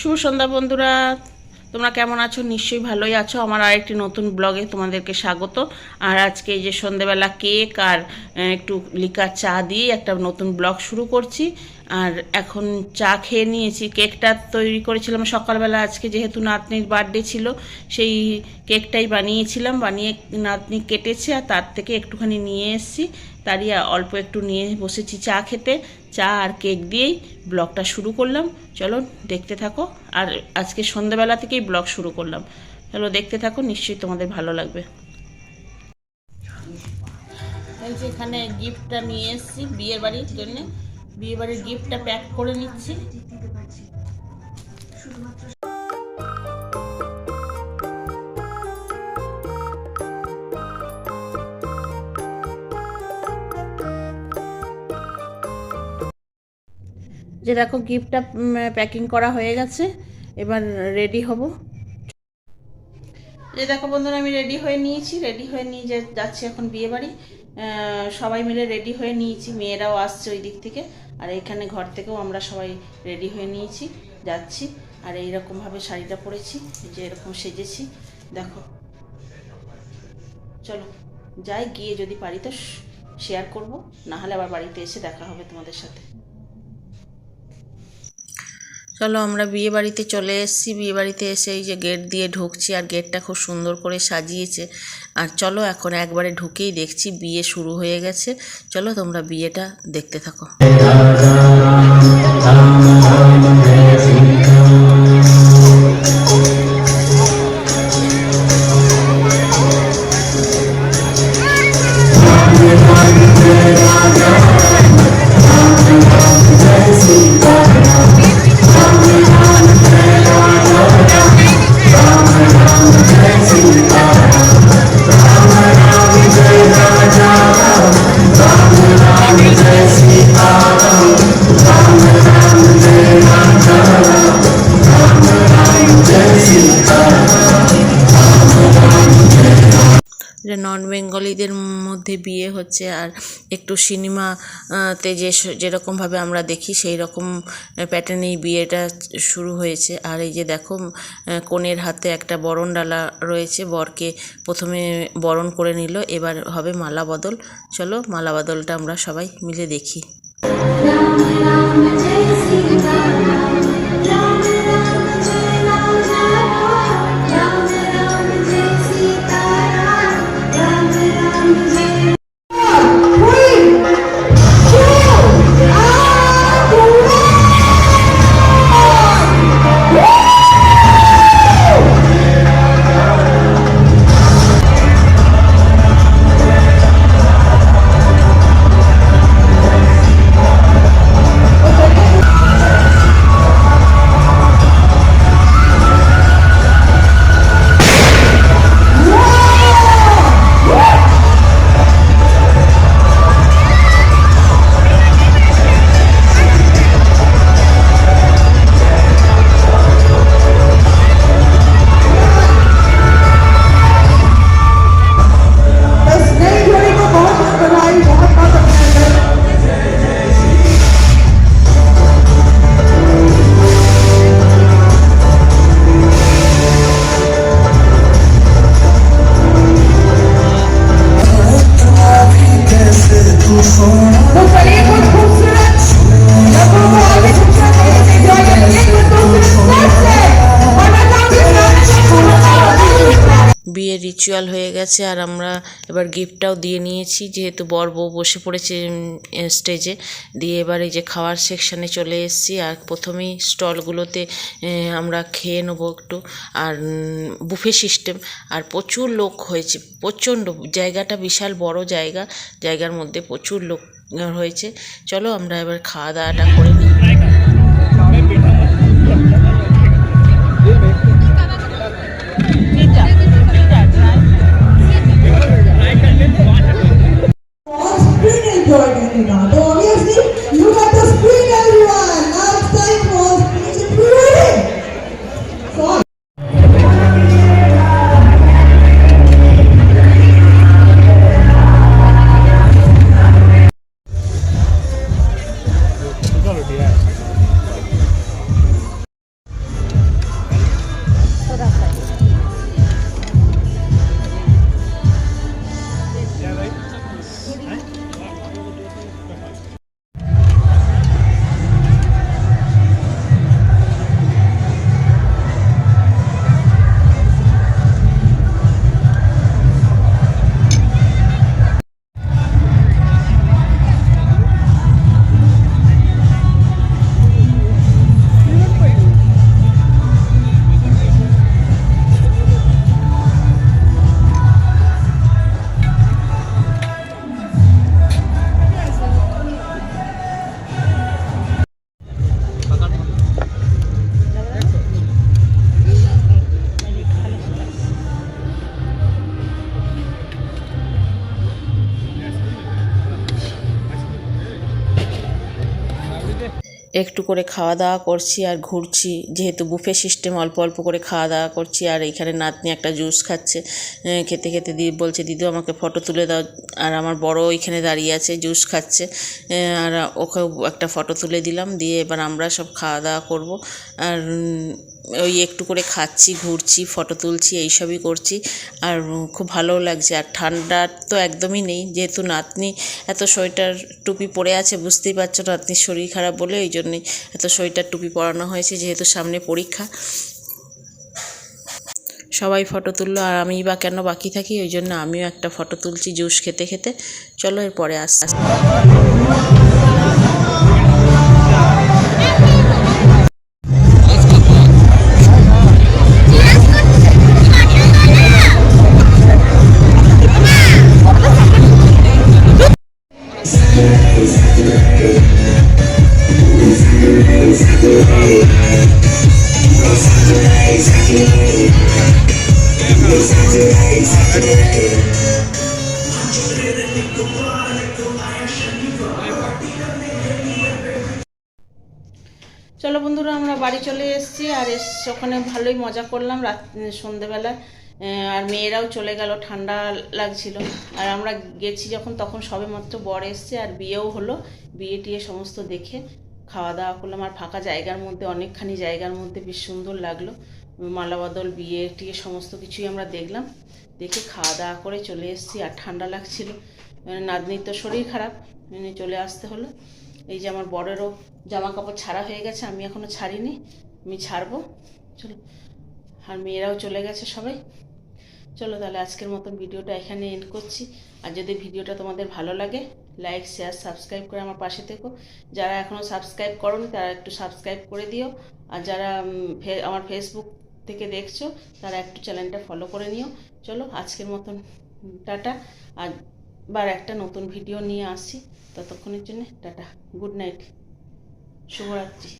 শুভ সন্ধ্যা বন্ধুরা। তোমরা কেমন আছো? নিশ্চয়ই ভালোই আছো। আমার আরেকটি নতুন ব্লগে তোমাদেরকে স্বাগত। আর আজকে এই যে সন্ধেবেলা কেক আর একটু লিকার চা দিয়ে একটা নতুন ব্লগ শুরু করছি। আর এখন চা খেয়ে নিয়েছি। কেকটা তৈরি করেছিলাম সকালবেলা, আজকে যেহেতু নাতনির বার্থডে ছিল, সেই কেকটাই বানিয়েছিলাম, বানিয়ে নাতনি কেটেছে আর তার থেকে একটুখানি নিয়ে এসেছি। তারই অল্প একটু নিয়ে বসেছি চা খেতে। চা আর কেক দিয়েই ব্লগটা শুরু করলাম। চলো দেখতে থাকো। আর আজকে সন্ধ্যাবেলা থেকেই ব্লগ শুরু করলাম। চলো দেখতে থাকো, নিশ্চয়ই তোমাদের ভালো লাগবে। এই যে এখানে গিফটটা নিয়ে এসেছি বিয়ের বাড়ির জন্য। বিয়ে বাড়ির গিফটটা প্যাক করে নিচ্ছি। যে দেখো গিফটটা প্যাকিং করা হয়ে গেছে, এবার রেডি হব। যে দেখো বন্ধুরা, আমি রেডি হয়ে নিয়েছি রেডি হয়ে নিয়ে যাচ্ছি এখন বিয়েবাড়ি সবাই মিলে রেডি হয়ে নিয়েছি, মেয়েরাও আসছে ওই দিক থেকে। আর এখানে ঘর থেকেও আমরা সবাই রেডি হয়ে নিয়েছি, যাচ্ছি। আর এইরকমভাবে শাড়িটা পরেছি যে এরকম সেজেছি, দেখো। চলো, যাই, গিয়ে যদি পারি তো শেয়ার করব না হলে আবার বাড়িতে এসে দেখা হবে তোমাদের সাথে। চলো, আমরা বিয়ে বাড়িতে চলে এসেছি। বিয়ে বাড়িতে এসে এই যে গেট দিয়ে ঢুকছি, আর গেটটা খুব সুন্দর করে সাজিয়েছে। আর চলো, এখন একবারে ঢুকেই দেখছি, বিয়ে শুরু হয়ে গেছে। চলো, তোমরা বিয়েটা দেখতে থাকো। I'm a Ram Ram যে নন বেঙ্গলিদের মধ্যে বিয়ে হচ্ছে আর একটু সিনেমা আহ, তে যে যেরকমভাবে আমরা দেখি সেই রকম প্যাটার্নেই বিয়েটা শুরু হয়েছে। আর এই যে দেখো কনের হাতে একটা বরণ ডালা রয়েছে বরকে প্রথমে বরণ করে নিল এবার হবে মালা বদল। চলো মালা বদলটা আমরা সবাই মিলে দেখি। রিচুয়াল হয়ে গেছে আর আমরা এবার গিফটটাও দিয়ে নিয়েছি। যেহেতু বর বউ বসে পড়েছে স্টেজে দিয়ে এবার এই যে খাওয়ার সেকশানে চলে এসেছি। আর প্রথমেই স্টলগুলোতে আমরা খেয়ে নেব একটু। আর বুফে সিস্টেম আর প্রচুর লোক হয়েছে। প্রচণ্ড, জায়গাটা বিশাল বড় জায়গা। জায়গার মধ্যে প্রচুর লোক হয়েছে। চলো আমরা এবার খাওয়া দাওয়াটা করে You're going to একটু করে খাওয়া দাওয়া করছি আর ঘুরছি। যেহেতু বুফে সিস্টেম অল্প অল্প করে খাওয়া দাওয়া করছি আর এইখানে নাতনি একটা জুস খাচ্ছে খেতে খেতে দিদি বলছে, দিদি, আমাকে ফটো তুলে দাও। আর আমার বড় ওইখানে দাঁড়িয়ে আছে জুস খাচ্ছে আর ওকেও একটা ফটো তুলে দিলাম। দিয়ে এবার আমরা সব খাওয়া দাওয়া করব। আর ওই একটু করে খাচ্ছি, ঘুরছি ফটো তুলছি, এইসবই করছি। আর খুব ভালোও লাগছে। আর ঠান্ডা তো একদমই নেই। যেহেতু নাতনি এত সোয়েটার টুপি পরে আছে, বুঝতেই পারছ নাতনির শরীর খারাপ বলে, ওই জন্যই এত সোয়েটার টুপি পরানো হয়েছে, যেহেতু সামনে পরীক্ষা। সবাই ফটো তুললো, আর আমি বা কেন বাকি থাকি, ওই জন্য আমিও একটা ফটো তুলছি জুস খেতে খেতে। চলো এরপরে আস্তে আস্তে চলো বন্ধুরা, আমরা বাড়ি চলে এসেছি আর এস ওখানে ভালোই মজা করলাম রাত সন্ধেবেলা। আর মেয়েরাও চলে গেল, ঠান্ডা লাগছিল। আর আমরা গেছি যখন, তখন সবে মাত্র বর এসছে আর বিয়েও হলো। বিয়ে টিয়ে সমস্ত দেখে খাওয়া দাওয়া করলাম। আর ফাঁকা জায়গার মধ্যে, অনেকখানি জায়গার মধ্যে বেশ সুন্দর লাগল। মালাবদল, বিয়ে, টিয়ে সমস্ত কিছুই আমরা দেখলাম। দেখে খাওয়া দাওয়া করে চলে এসেছি, আর ঠান্ডা লাগছিল। মানে নাতনির তো শরীর খারাপ চলে আসতে হলো। এই যে আমার বরেরও জামা কাপড় ছাড়া হয়ে গেছে, আমি এখনও ছাড়িনি, আমি ছাড়বো। চলো, আর মেয়েরাও চলে গেছে সবাই। চলো তাহলে আজকের মতন ভিডিওটা এখানে এন্ড করছি। আর যদি ভিডিওটা তোমাদের ভালো লাগে লাইক শেয়ার সাবস্ক্রাইব করে আমার পাশে থেকো। যারা এখনও সাবস্ক্রাইব করোনি, তারা একটু সাবস্ক্রাইব করে দিও। আর যারা আমার ফেসবুক থেকে দেখছ, তারা একটু চ্যানেলটা ফলো করে নিও। চলো, আজকের মতন টাটা। আর বার একটা নতুন ভিডিও নিয়ে আসি। ততক্ষণের জন্য টাটা। গুড নাইট শুভরাত্রি।